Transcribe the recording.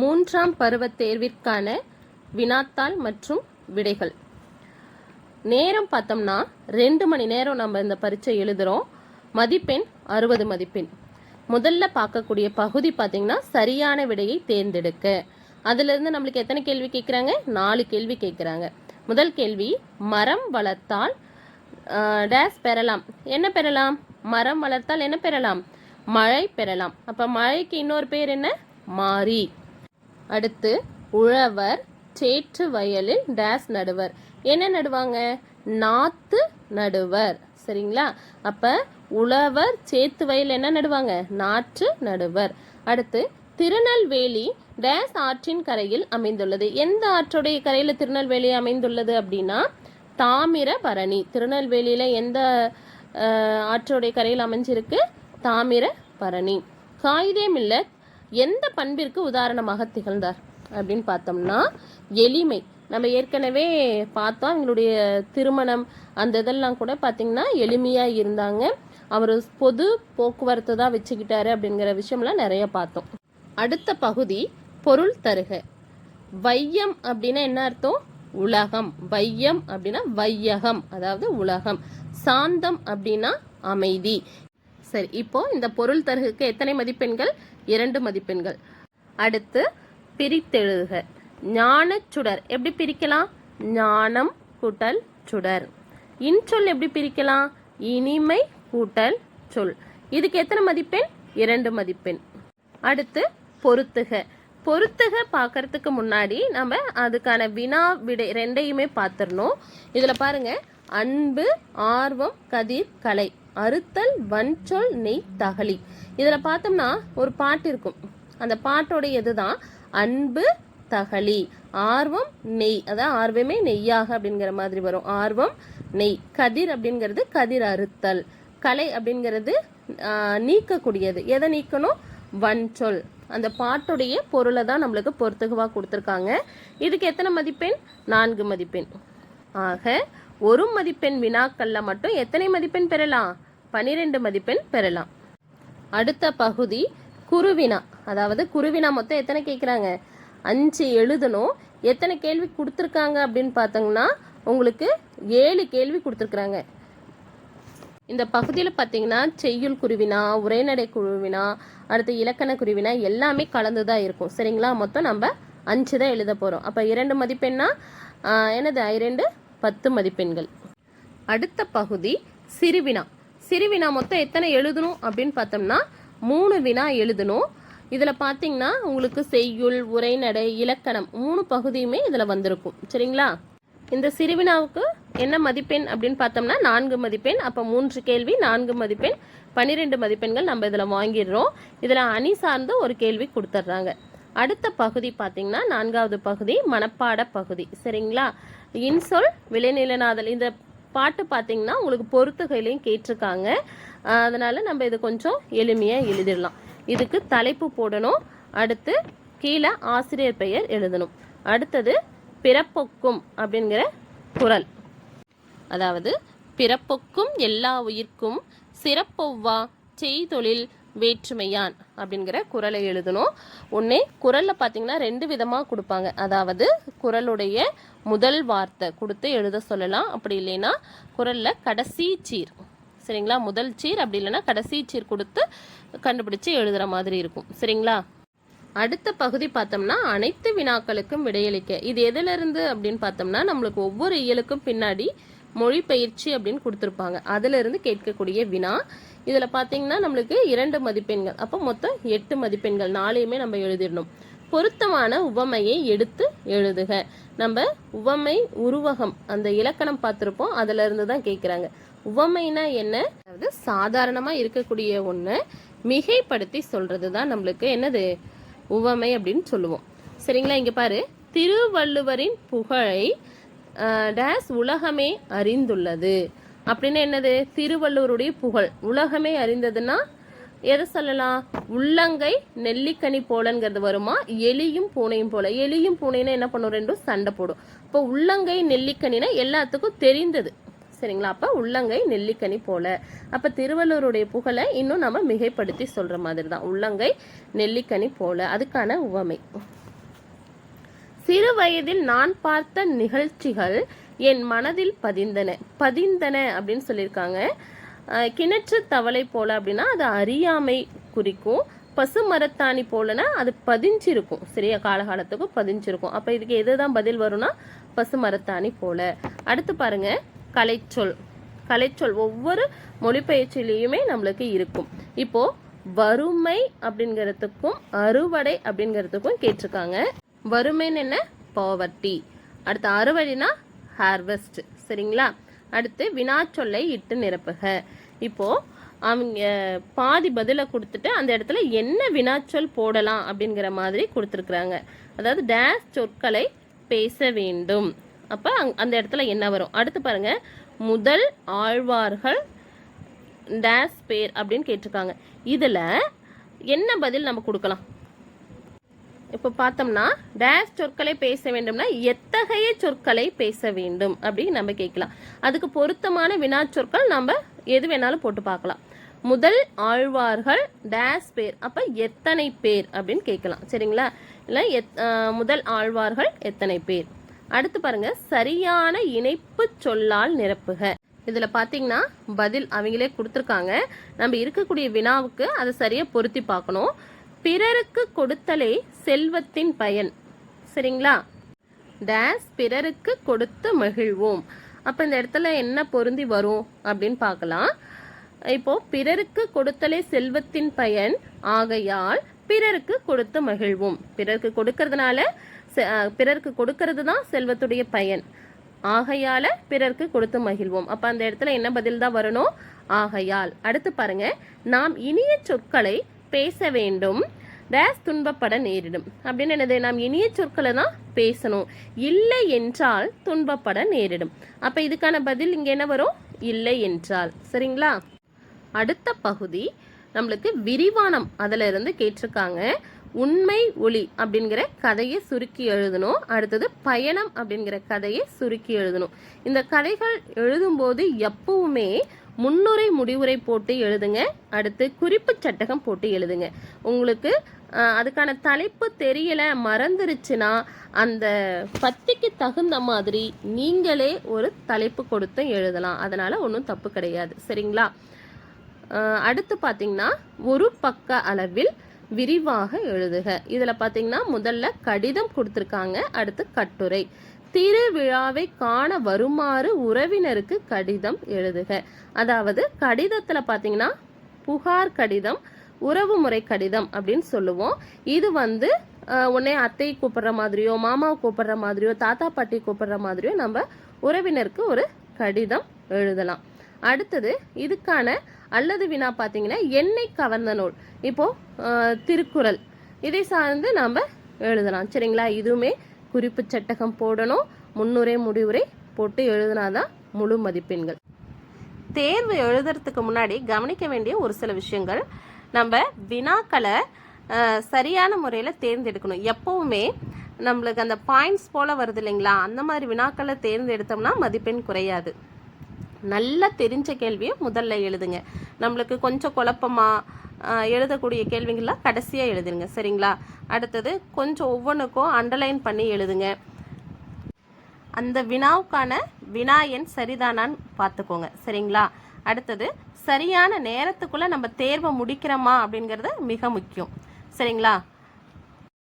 மூன்றாம் பருவத் தேர்விற்கான வினாத்தாள் மற்றும் விடைகள். நேரம் பார்த்தோம்னா ரெண்டு மணி நேரம் நம்ம இந்த பரீட்சை எழுதுகிறோம் மதிப்பெண் அறுபது மதிப்பெண். முதல்ல பார்க்கக்கூடிய பகுதி பார்த்தீங்கன்னா சரியான விடையை தேர்ந்தெடுக்க. அதிலிருந்து நம்மளுக்கு எத்தனை கேள்வி கேட்குறாங்க நாலு கேள்வி கேட்குறாங்க முதல் கேள்வி மரம் வளர்த்தால் டேஸ் பெறலாம். என்ன பெறலாம்? மரம் வளர்த்தால் என்ன பெறலாம்? மழை பெறலாம். அப்போ மழைக்கு இன்னொரு பேர் என்ன? மாறி அடுத்து உழவர் சேற்று வயலில் டேஸ் நடுவர். என்ன நடுவாங்க? நாத்து நடுவர். சரிங்களா? அப்ப உழவர் சேத்து வயல் என்ன நடுவாங்க? நாற்று நடுவர். அடுத்து திருநெல்வேலி டேஸ் ஆற்றின் கரையில் அமைந்துள்ளது. எந்த ஆற்றுடைய கரையில் திருநெல்வேலி அமைந்துள்ளது அப்படின்னா தாமிரபரணி. திருநெல்வேலியில எந்த ஆற்றோடைய ஆற்றுடைய கரையில் அமைஞ்சிருக்கு? தாமிரபரணி. காயிதே மில்லத் எந்த பண்பிற்கு உதாரணமாக திகழ்ந்தார் அப்படின்னு பார்த்தோம்னா எளிமை. நம்ம ஏற்கனவே பார்த்தோம் எங்களுடைய திருமணம் அந்த இதெல்லாம் கூட பார்த்தீங்கன்னா எளிமையாக இருந்தாங்க. அவர் பொது போக்குவரத்து தான் வச்சுக்கிட்டாரு அப்படிங்கிற விஷயம்லாம் நிறைய பார்த்தோம். அடுத்த பகுதி பொருள் தருக. வையம் அப்படின்னா என்ன அர்த்தம்? உலகம். வையம் அப்படின்னா வையகம் அதாவது உலகம். சாந்தம் அப்படின்னா அமைதி. சரி இப்போ இந்த பொருள் தருகுக்கு எத்தனை மதிப்பெண்கள்? இரண்டு மதிப்பெண்கள். அடுத்து பிரித்தெழுதுக ஞானச் சுடர். எப்படி பிரிக்கலாம்? ஞானம் கூட்டல் சுடர். இன்சொல் எப்படி பிரிக்கலாம்? இனிமை கூட்டல் சொல். இதுக்கு எத்தனை மதிப்பெண்? இரண்டு மதிப்பெண். அடுத்து பொருத்துக. பொருத்துக பார்க்கறதுக்கு முன்னாடி நம்ம அதுக்கான வினா விடை ரெண்டையுமே பார்த்துடணும். இதில் பாருங்கள் அன்பு ஆர்வம் கதிர் கலை. அறுத்தல் வன்சொல் நெய் தகலி இதில் பார்த்தோம்னா ஒரு பாட்டு இருக்கும். அந்த பாட்டோடைய இதுதான் அன்பு தகலி ஆர்வம் நெய். அதான் ஆர்வமே நெய்யாக அப்படிங்கிற மாதிரி வரும். ஆர்வம் நெய். கதிர் அப்படிங்கிறது கதிர் அறுத்தல். கலை அப்படிங்கிறது நீக்கக்கூடியது. எதை நீக்கணும்? வன்சொல். அந்த பாட்டுடைய பொருளை தான் நம்மளுக்கு பொருத்துகவாக கொடுத்துருக்காங்க. இதுக்கு எத்தனை மதிப்பெண்? நான்கு மதிப்பெண். ஆக ஒரு மதிப்பெண் வினாக்கள்ல மட்டும் எத்தனை மதிப்பெண் பெறலாம்? பனிரெண்டு மதிப்பெண் பெறலாம். அடுத்த பகுதி குருவினா அதாவது குருவினா மொத்தம் எத்தனை கேட்குறாங்க அஞ்சு எழுதணும். எத்தனை கேள்வி கொடுத்துருக்காங்க அப்படின்னு பார்த்தோங்கன்னா உங்களுக்கு ஏழு கேள்வி கொடுத்துருக்குறாங்க. இந்த பகுதியில் பார்த்தீங்கன்னா செய்யுள் குருவினா உரைநடை குருவினா அடுத்து இலக்கண குருவினா எல்லாமே கலந்து தான் இருக்கும். சரிங்களா? மொத்தம் நம்ம அஞ்சு தான் எழுத போகிறோம் அப்போ இரண்டு மதிப்பெண்ணா? என்னது? இரண்டு பத்து மதிப்பெண்கள். அடுத்த பகுதி சிறுவினா. சிறுவினா மொத்தம் எத்தனை எழுதணும் அப்படின்னு பார்த்தோம்னா மூணு வினா எழுதணும். இதில் பார்த்தீங்கன்னா உங்களுக்கு செய்யுள் உரைநடை இலக்கணம் மூணு பகுதியுமே இதில் வந்திருக்கும். சரிங்களா? இந்த சிறுவினாவுக்கு என்ன மதிப்பெண் அப்படின்னு பார்த்தோம்னா நான்கு மதிப்பெண். அப்போ மூன்று கேள்வி நான்கு மதிப்பெண் பன்னிரெண்டு மதிப்பெண்கள் நம்ம இதில் வாங்கிடுறோம். இதில் அணி சார்ந்து ஒரு கேள்வி கொடுத்துட்றாங்க. அடுத்த பகுதி பார்த்தீங்கன்னா நான்காவது பகுதி மனப்பாட பகுதி. சரிங்களா? இன்சொல் விளைநிலநாதல். இந்த பாட்டு பார்த்தீங்கன்னா உங்களுக்கு பொறுத்துகையிலையும் கேட்டிருக்காங்க. அதனால் நம்ம இது கொஞ்சம் எளிமையாக எழுதிடலாம். இதுக்கு தலைப்பு போடணும். அடுத்து கீழே ஆசிரியர் பெயர் எழுதணும். அடுத்தது பிறப்பொக்கும் அப்படிங்கிற குரல். அதாவது பிறப்பொக்கும் எல்லா உயிர்க்கும் சிறப்பொவ்வா செய்தொழில் வேற்றுமையான் அப்படிங்கிற குரலை எழுதணும். ஒன்று குரலில் பார்த்தீங்கன்னா ரெண்டு விதமாக கொடுப்பாங்க. அதாவது குறளுடைய முதல் வார்த்தை கொடுத்து எழுத சொல்லலாம். அப்படி இல்லைன்னா குரலில் கடைசி சீர். சரிங்களா? முதல் சீர். அப்படி இல்லைன்னா கடைசி சீர் கொடுத்து கண்டுபிடிச்சு எழுதுகிற மாதிரி இருக்கும். சரிங்களா? அடுத்த பகுதி பார்த்தோம்னா அனைத்து வினாக்களுக்கும் விடையளிக்க. இது எதிலிருந்து அப்படின்னு பார்த்தோம்னா நம்மளுக்கு ஒவ்வொரு இயலுக்கும் பின்னாடி மொழி பயிற்சி அப்படின்னு கொடுத்துருப்பாங்க. அதிலிருந்து கேட்கக்கூடிய வினா இதில் பார்த்தீங்கன்னா நம்மளுக்கு இரண்டு மதிப்பெண்கள். அப்போ மொத்தம் எட்டு மதிப்பெண்கள். நாளையுமே நம்ம எழுதிடணும். பொருத்தமான உவமையை எடுத்து எழுதுக. நம்ம உவமை உருவகம் அந்த இலக்கணம் பார்த்துருப்போம். அதுல இருந்து தான் கேட்குறாங்க உவமைனா என்ன? அதாவது சாதாரணமாக இருக்கக்கூடிய ஒன்று மிகைப்படுத்தி சொல்றது தான் நம்மளுக்கு என்னது? உவமை அப்படின்னு சொல்லுவோம். சரிங்களா? இங்கே பாரு. திருவள்ளுவரின் புகழை டேஸ் உலகமே அறிந்துள்ளது. அப்படின்னு என்னது? திருவள்ளுவருடைய புகழ். உலகமே அறிந்ததுன்னா எதை சொல்லலாம்? உள்ளங்கை நெல்லிக்கனி போலங்கிறது வருமா? எலியும் பூனையும் போல. எலியும் பூனைனா என்ன பண்ணும்? ரெண்டும் சண்டை போடும். இப்போ உள்ளங்கை நெல்லிக்கனினா எல்லாத்துக்கும் தெரிந்தது. சரிங்களா? அப்போ உள்ளங்கை நெல்லிக்கனி போல. அப்போ திருவள்ளுவருடைய புகழை இன்னும் நம்ம மிகைப்படுத்தி சொல்கிற மாதிரி தான் உள்ளங்கை நெல்லிக்கனி போல. அதுக்கான உவமை. சிறு வயதில் நான் பார்த்த நிகழ்ச்சிகள் என் மனதில் பதிந்தன. பதிந்தன அப்படின்னு சொல்லியிருக்காங்க. கிணற்று தவளை போல அப்படின்னா அது அறியாமை குறிக்கும். பசு மரத்தாணி போலனா அது பதிஞ்சிருக்கும். சரியா காலகாலத்துக்கும் பதிஞ்சிருக்கும். அப்போ இதுக்கு எதுதான் பதில் வரும்னா பசு மரத்தாணி போல. அடுத்து பாருங்க. கலைச்சொல். கலைச்சொல் ஒவ்வொரு மொழிபெயர்ச்சியிலையுமே நம்மளுக்கு இருக்கும். இப்போ வறுமை அப்படிங்கிறதுக்கும் அறுவடை அப்படிங்கிறதுக்கும் கேட்டிருக்காங்க. வறுமைன்னு என்ன? பாவர்ட்டி அடுத்து அறுவழினா ஹார்வெஸ்ட் சரிங்களா? அடுத்து வினாச்சொல்லை இட்டு நிரப்புக. இப்போ அவங்க பாதி பதிலை கொடுத்துட்டு அந்த இடத்துல என்ன வினாச்சொல் போடலாம் அப்படிங்கிற மாதிரி கொடுத்துருக்குறாங்க. அதாவது டேஸ் சொற்களை பேச வேண்டும். அப்போ அந்த இடத்துல என்ன வரும்? அடுத்து பாருங்க. முதல் ஆழ்வார்கள் டேஸ் பேர் அப்படின்னு கேட்டிருக்காங்க. இதில் என்ன பதில் நம்ம கொடுக்கலாம்? இப்போ பார்த்தோம்னா டேஷ் சொற்களை பேச வேண்டும்னா எத்தகைய சொற்களை பேச வேண்டும் அப்படின்னு நம்ம கேட்கலாம். அதுக்கு பொருத்தமான வினாச்சொற்கள் நம்ம எது வேணாலும் போட்டு பார்க்கலாம். முதல் ஆழ்வார்கள் டேஷ் பேர் அப்போ எத்தனை பேர் அப்படின்னு கேட்கலாம். சரிங்களா? இல்லை எத் முதல் ஆழ்வார்கள் எத்தனை பேர்? அடுத்து பாருங்க சரியான இணைப்பு சொல்லால் நிரப்புக. இதில் பார்த்தீங்கன்னா பதில் அவங்களே கொடுத்துருக்காங்க. நம்ம இருக்கக்கூடிய வினாவுக்கு அதை சரியாக பொருத்தி பார்க்கணும். பிறருக்கு கொடுத்தலே செல்வத்தின் பயன். சரிங்களா? டேஸ் பிறருக்கு கொடுத்து மகிழ்வோம். அப்போ இந்த இடத்துல என்ன பொருந்தி வரும் அப்படின்னு பார்க்கலாம். இப்போ பிறருக்கு கொடுத்தலே செல்வத்தின் பயன். ஆகையால் பிறருக்கு கொடுத்து மகிழ்வோம். பிறருக்கு கொடுக்கறதுனால செ- பிறருக்கு கொடுக்கறது தான் செல்வத்துடைய பயன். ஆகையால பிறருக்கு கொடுத்து மகிழ்வோம். அப்ப அந்த இடத்துல என்ன பதில் தான் வரணும்? ஆகையால். அடுத்து பாருங்க. நாம் இனிய சொற்களை பேச வேண்டும் டேஸ் துன்பப்பட நேரிடும். அப்படின்னு என்னது? நாம் இனிய சொற்களை தான் பேசணும். இல்லை என்றால் துன்பப்பட நேரிடும். அப்போ இதுக்கான பதில் இங்கே என்ன வரும்? இல்லை என்றால். சரிங்களா? அடுத்த பகுதி நம்மளுக்கு விரிவானம் அதில் இருந்து கேட்டிருக்காங்க. உண்மை ஒளி அப்படிங்கிற கதையை சுருக்கி எழுதணும். அடுத்தது பயணம் அப்படிங்கிற கதையை சுருக்கி எழுதணும். இந்த கதைகள் எழுதும்போது எப்பவுமே முன்னுரை முடிவுரை போட்டு எழுதுங்க. அடுத்து குறிப்பு சட்டகம் போட்டு எழுதுங்க. உங்களுக்கு அதுக்கான தலைப்பு தெரியல மறந்துருச்சுன்னா அந்த பத்திக்கு தகுந்த மாதிரி நீங்களே ஒரு தலைப்பு கொடுத்தும் எழுதலாம். அதனால ஒன்றும் தப்பு கிடையாது. சரிங்களா? அடுத்து பார்த்தீங்கன்னா ஒரு பக்க அளவில் விரிவாக எழுதுக. இதில் பார்த்தீங்கன்னா முதல்ல கடிதம் கொடுத்துருக்காங்க. அடுத்து கட்டுரை. திருவிழாவை காண வருமாறு உறவினருக்கு கடிதம் எழுதுக. அதாவது கடிதத்தில் பார்த்தீங்கன்னா புகார் கடிதம் உறவுமுறை கடிதம் அப்படின்னு சொல்லுவோம். இது வந்து உடனே அத்தை கூப்பிடுற மாதிரியோ மாமாவை கூப்பிடுற மாதிரியோ தாத்தா பாட்டி கூப்பிடுற மாதிரியோ நம்ம உறவினருக்கு ஒரு கடிதம் எழுதலாம். அடுத்தது இதுக்கான அல்லது வினா பார்த்தீங்கன்னா எண்ணெய் கவர்ந்த நூல். இப்போது திருக்குறள். இதை சார்ந்து நாம் எழுதலாம். சரிங்களா? இதுவுமே குறிப்பு சட்டகம் போடணும். முன்னுரை முடிவுரை போட்டு எழுதினாதான் முழு மதிப்பெண்கள். தேர்வு எழுதுறதுக்கு முன்னாடி கவனிக்க வேண்டிய ஒரு சில விஷயங்கள். நம்ம வினாக்களை சரியான முறையில் தேர்ந்தெடுக்கணும். எப்பவுமே நம்மளுக்கு அந்த பாயிண்ட்ஸ் போல் வருது இல்லைங்களா? அந்த மாதிரி வினாக்களை தேர்ந்தெடுத்தோம்னா மதிப்பெண் குறையாது. நல்லா தெரிஞ்ச கேள்வியை முதல்ல எழுதுங்க. நம்மளுக்கு கொஞ்சம் குழப்பமா எழுதக்கூடிய கேள்விங்கள்லாம் கடைசியாக எழுதுங்க சரிங்களா? அடுத்தது கொஞ்சம் ஒவ்வொன்றுக்கும் அண்டர்லைன் பண்ணி எழுதுங்க. அந்த வினாவுக்கான வினா எண் சரிதானான்னு பார்த்துக்கோங்க. சரிங்களா? அடுத்தது சரியான நேரத்துக்குள்ளே நம்ம தேர்வை முடிக்கிறோமா அப்படிங்கிறது மிக முக்கியம். சரிங்களா?